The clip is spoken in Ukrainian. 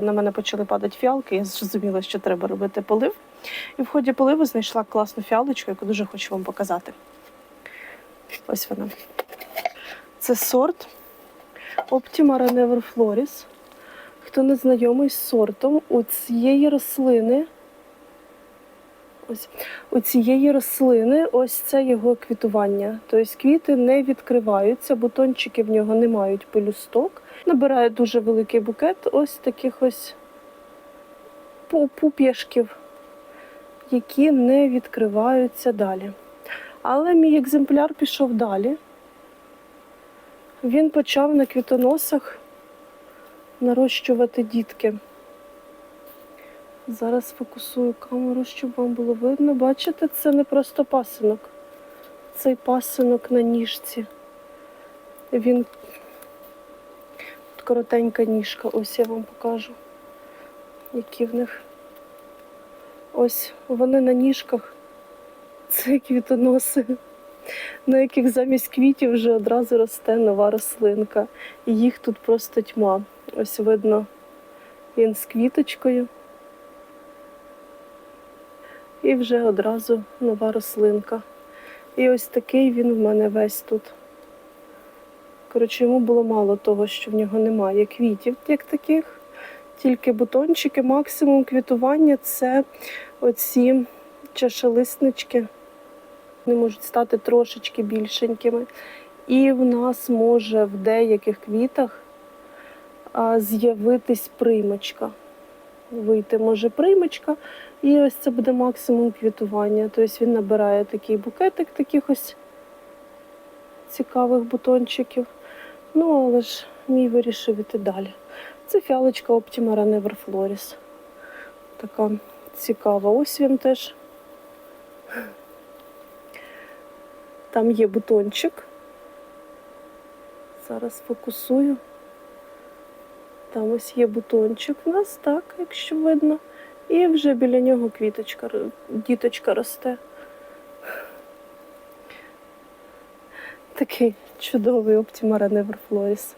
На мене почали падати фіалки, я зрозуміла, що треба робити полив. І в ході поливу знайшла класну фіалочку, яку дуже хочу вам показати. Ось вона. Це сорт Optima Renever Floris. Хто не знайомий з сортом, у цієї рослини. Ось у цієї рослини ось це його квітування. Тобто квіти не відкриваються, бутончики в нього не мають пелюсток. Набирає дуже великий букет ось таких ось пуп'яшків, які не відкриваються далі. Але мій екземпляр пішов далі. Він почав на квітоносах нарощувати дітки. Зараз фокусую камеру, щоб вам було видно. Бачите, це не просто пасинок. Цей пасинок на ніжці. Він коротенька ніжка. Ось я вам покажу, які в них. Ось вони на ніжках. Це квітоноси, на яких замість квітів вже одразу росте нова рослинка. І їх тут просто тьма. Ось видно він з квіточкою. І вже одразу нова рослинка. І ось такий він в мене весь тут. Коротше, йому було мало того, що в нього немає квітів, як таких, тільки бутончики, максимум квітування це оці чашелиснички. Вони можуть стати трошечки більшенькими. І в нас може в деяких квітах з'явитись примочка. Вийти може примочка, і ось це буде максимум квітування. Тобто він набирає такий букетик таких ось цікавих бутончиків. Ну, але ж мій вирішив іти далі. Це фіалочка Optima Renever Floris. Така цікава. Ось він теж. Там є бутончик. Зараз фокусую. Там ось є бутончик у нас, так, якщо видно. І вже біля нього квіточка, діточка росте. Такий чудовий оптимара Renever Floris.